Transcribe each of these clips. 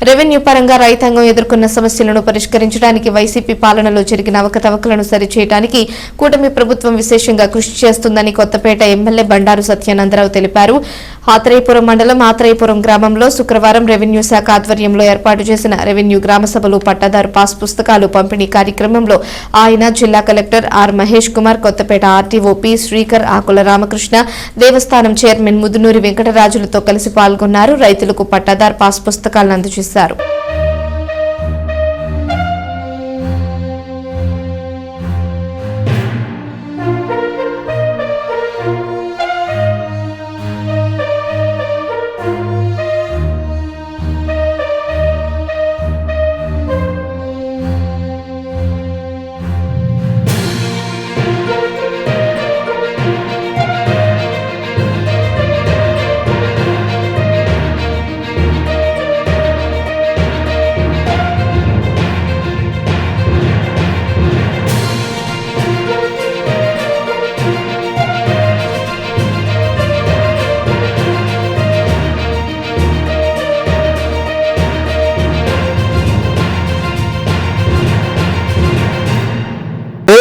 Revenue పరంగా రైతాంగం ఎదుర్కొన్న సమస్యలను పరిష్కరించడానికి వైసీపీ పాలనలో జరిగిన అవకతవకలను సరిచేయడానికి కూటమి ప్రభుత్వం విశేషంగా కృషి చేస్తుందని కొత్తపేట ఎమ్మెల్యే బండారు సత్యానందరావు తెలిపారు. ఆత్రేయపురం మండలం ఆత్రేయపురం గ్రామంలో శుక్రవారం రెవెన్యూ శాఖ ఆధ్వర్యంలో ఏర్పాటు చేసిన రెవెన్యూ గ్రామసభలు పట్టాదారు పాస్ పుస్తకాలు పంపిణీ కార్యక్రమంలో ఆయన జిల్లా collector R Mahesh Kumar Kothapeta RTO P Srikar Akula Ramakrishna దేవస్థానం చైర్మన్ ముదునూరి వెంకటరాజులతో కలిసి పాల్గొన్నారు. రైతులకు పట్టాదారు పాస్ పుస్తకాలను అందజేశారు.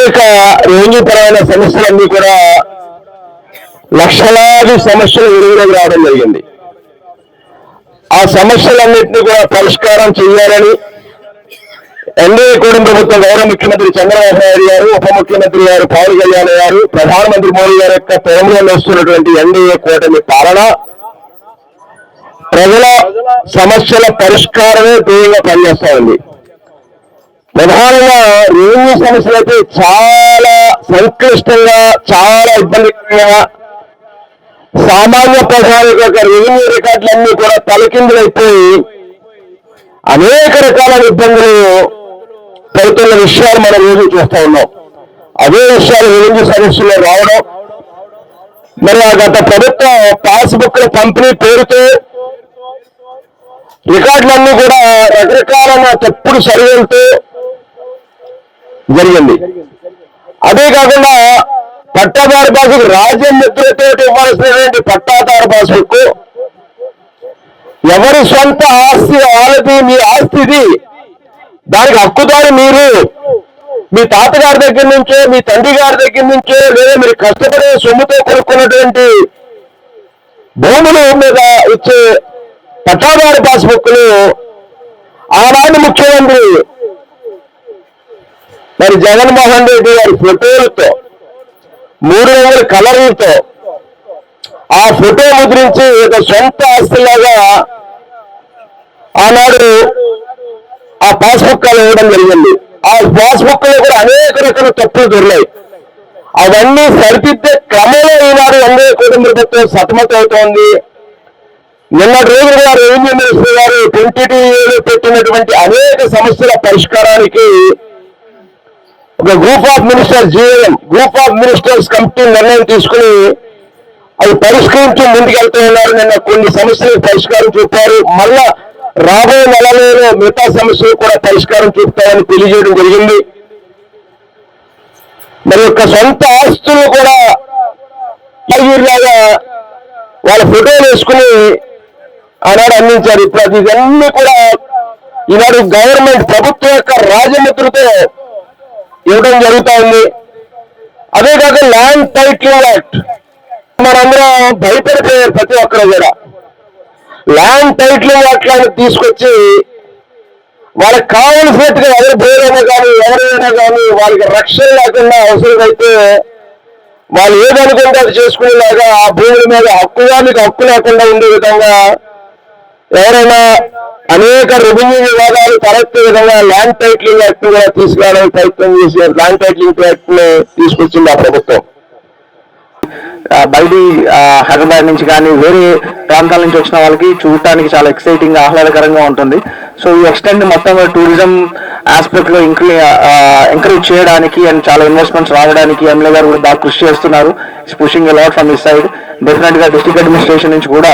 అనేక రెవెన్యూపరమైన సమస్యలన్నీ కూడా లక్షలాది సమస్యలు విరుగులోకి రావడం జరిగింది. ఆ సమస్యలన్నింటినీ కూడా పరిష్కారం చేయాలని ఎన్డీఏ కూటమి ప్రభుత్వం గౌరవ ముఖ్యమంత్రి చంద్రబాబు నాయుడు గారు ఉప ముఖ్యమంత్రి గారు పవన్ కళ్యాణ్ గారు ప్రధానమంత్రి మోడీ గారి యొక్క ప్రేమలో వస్తున్నటువంటి ఎన్డీఏ కూటమి పాలన ప్రజల సమస్యల పరిష్కారమే ధ్యేయంగా పనిచేస్తా ఉంది. ప్రధానంగా రెవెన్యూ సమస్యలు అయితే చాలా సంక్లిష్టంగా చాలా ఇబ్బందికరంగా సామాన్య ప్రజానికి యొక్క రెవెన్యూ రికార్డులన్నీ కూడా తలకిందులైపోయి అనేక రకాల ఇబ్బందులు పడుతున్న విషయాలు మనం రోజు చూస్తూ ఉన్నాం. అదే విషయాలు రెవెన్యూ సమస్యలో రావడం మరి ఆ గత ప్రభుత్వం పాస్బుక్ల పంపిణీ పేరుతో రికార్డులన్నీ కూడా రకరకాల తప్పుడు సర్వేలతో జరిగింది. అదే కాకుండా పట్టాదారు పాసుకు రాజ్యం ముద్రతో ఇవ్వాల్సినటువంటి పట్టాదారు పాసుకు ఎవరి సొంత ఆస్తి వాళ్ళది మీ ఆస్తిది దానికి హక్కుదారు మీరు. మీ తాతగారి దగ్గర నుంచో మీ తండ్రి గారి దగ్గర నుంచో లేదా మీరు కష్టపడే సొమ్ముతో కొనుక్కున్నటువంటి భూములు మీద ఇచ్చే పట్టాదారు పాస్బుక్లు ఆనాడు ముఖ్యమంత్రి మరి జగన్మోహన్ రెడ్డి గారి ఫోటోలతో మూడు వందల కలర్లతో ఆ ఫోటో ముద్రించి ఒక సొంత ఆస్తిలాగా ఆనాడు ఆ పాస్బుక్ ఇవ్వడం జరిగింది. ఆ పాస్బుక్లో కూడా అనేక రకాల తప్పులు దొరికాయి అవన్నీ సరిదిద్దే క్రమంలో ఈనాడు ఎన్ఏ కుటుంబ ప్రభుత్వం సతమతమవుతోంది నిన్న రోజు కూడా రెవెన్యూ మినిస్టర్ గారు ట్వంటీ టూ పెట్టినటువంటి అనేక సమస్యల పరిష్కారానికి ఒక group of ministers GM group of ministers committee నిర్ణయం తీసుకుని అవి పరిష్కరించి ముందుకెళ్తూ ఉన్నారు నిన్న కొన్ని సమస్యలకు పరిష్కారం చూపారు. మళ్ళా రాబోయే నెలలో మిగతా సమస్యలు కూడా పరిష్కారం చూపుతామని తెలియజేయడం జరిగింది. మరి యొక్క సొంత ఆస్తులు కూడా లాగా వాళ్ళ ఫోటోలు వేసుకుని ఆనాడు అందించారు. ఇప్పుడు అది ఇవన్నీ కూడా ఈనాడు గవర్నమెంట్ ప్రభుత్వం యొక్క రాజముద్రతో ఇవ్వడం జరుగుతా ఉంది అదే కాక ల్యాండ్ టైటిలింగ్ యాక్ట్. మనందరం భయపడిపోయారు ప్రతి ఒక్కరు కూడా. ల్యాండ్ టైటిలింగ్ యాక్ట్ లాంటి తీసుకొచ్చి వాళ్ళకి కావలసినట్టుగా ఎవరు పేరైనా కానీ ఎవరైనా కానీ వాళ్ళకి రక్షణ లేకుండా అవసరమైతే వాళ్ళు ఏదనుకుంటే అది చేసుకునేలాగా ఆ భూముల మీద హక్కుగా మీకు హక్కు లేకుండా ఉండే విధంగా ఎవరైనా అనేక రెవెన్యూ వివాదాలు కరెక్ట్ విధంగా ల్యాండ్ టైటిలింగ్ యాక్ట్ కూడా తీసుకురావడానికి ప్రయత్నం చేసి ల్యాండ్ టైటిలింగ్ యాక్ట్ తీసుకొచ్చింది ఆ ప్రభుత్వం. బయలు హైదరాబాద్ నుంచి కానీ వేరే ప్రాంతాల నుంచి వచ్చిన వాళ్ళకి చూడటానికి చాలా ఎక్సైటింగ్ ఆహ్లాదకరంగా ఉంటుంది. సో ఈ ఎక్స్టెండ్ మొత్తం టూరిజం ఆస్పెక్ట్లో ఇంక్రీ ఎంకరేజ్ చేయడానికి అండ్ చాలా ఇన్వెస్ట్మెంట్స్ రావడానికి ఎమ్మెల్యే గారు కూడా బాగా కృషి చేస్తున్నారు. పుషింగ్ లాట్ ఫ్రమ్ ఈ సైడ్ డెఫినెట్గా డిస్ట్రిక్ట్ అడ్మినిస్ట్రేషన్ నుంచి కూడా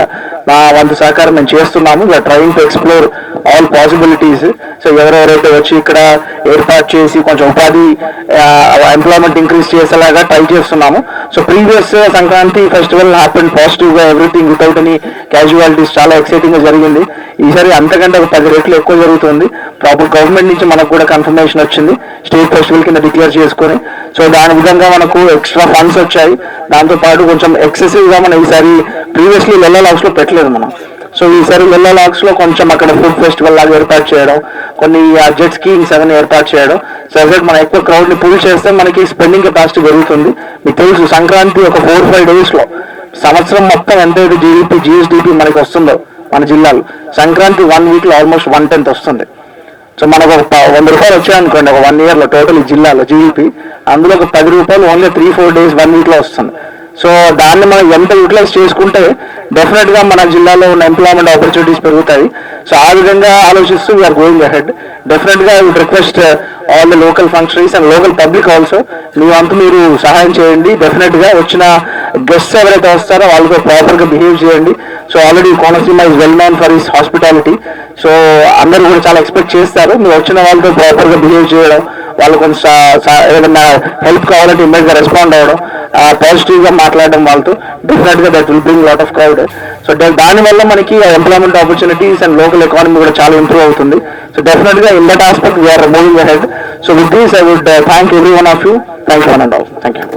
మా వంతు సహకారం మేము చేస్తున్నాము. We are trying to explore all possibilities so ఎవరెవరైతే వచ్చి ఇక్కడ ఏర్పాటు చేసి కొంచెం ఉపాధి ఎంప్లాయ్మెంట్ ఇంక్రీజ్ చేసేలాగా ట్రై చేస్తున్నాము. So previous Sankranti festival happen పాజిటివ్గా ఎవ్రీథింగ్ వితౌట్ ఎనీ క్యాజువాలిటీస్ చాలా ఎక్సైటింగ్గా జరిగింది. ఈసారి అంతకంటే ఒక పది రెట్లు ఎక్కువ జరుగుతుంది. ప్రాపర్ గవర్నమెంట్ నుంచి మనకు కూడా కన్ఫర్మేషన్ వచ్చింది. స్టేట్ ఫెస్టివల్ కింద డిక్లేర్ చేసుకొని. సో దాని విధంగా మనకు ఎక్స్ట్రా ఫండ్స్ వచ్చాయి. దాంతో పాటు కొంచెం ఎక్సెసివ్గా మనం ఈసారి ప్రీవియస్లీ లెల్ల లాక్స్లో పెట్టలేదు మనం. సో ఈసారి లెల్ల లాక్స్లో కొంచెం అక్కడ ఫుడ్ ఫెస్టివల్ లాగా ఏర్పాటు చేయడం కొన్ని జెట్ స్కీయింగ్స్ అవన్నీ ఏర్పాటు చేయడం. సో దట్ మనం ఎక్కువ క్రౌడ్ని పుల్ చేస్తే మనకి స్పెండింగ్ కెపాసిటీ పెరుగుతుంది. మీకు తెలుసు సంక్రాంతి ఒక ఫోర్ ఫైవ్ డేస్లో సంవత్సరం మొత్తం ఎంతైతే జీడిపి జిఎస్డిపి మనకి వస్తుందో మన జిల్లాలో సంక్రాంతి వన్ వీక్లో ఆల్మోస్ట్ వన్ టెన్త్ వస్తుంది. సో మనకు ఒక వంద రూపాయలు వచ్చాయనుకోండి ఒక వన్ ఇయర్లో టోటల్ ఈ జిల్లాలో జీడిపి అందులో ఒక పది రూపాయలు only three four days one వీక్లో వస్తుంది. సో దాన్ని మనం ఎంత యూటిలైజ్ చేసుకుంటే డెఫినెట్గా మన జిల్లాలో ఉన్న ఎంప్లాయ్మెంట్ ఆపర్చునిటీస్ పెరుగుతాయి. సో ఆ విధంగా ఆలోచిస్తూ వీఆర్ గోయింగ్ అహెడ్ డెఫినెట్గా would request all the local functionaries and local public also మీ అంత మీరు సహాయం చేయండి. డెఫినెట్గా వచ్చిన గెస్ట్స్ ఎవరైతే వస్తారో వాళ్ళతో ప్రాపర్గా బిహేవ్ చేయండి. So already Konaseema is well known for his hospitality so అందరూ కూడా చాలా ఎక్స్పెక్ట్ చేస్తారు. మీరు వచ్చిన వాళ్ళతో ప్రాపర్గా బిహేవ్ చేయడం. వాళ్ళు కొంచెం సా- ఏదైనా హెల్ప్ కావాలంటే ఇమ్మీడియట్ రెస్పాండ్ అవ్వడం పాజిటివ్గా మాట్లాడడం వాళ్ళతో. డెఫినెట్గా that will bring lot of crowd so దాని వల్ల మనకి employment opportunities and local economy కూడా చాలా ఇంప్రూవ్ అవుతుంది. సో డెఫినెట్గా in that aspect we are moving ahead so with these I would thank every one of you thank one and all thank you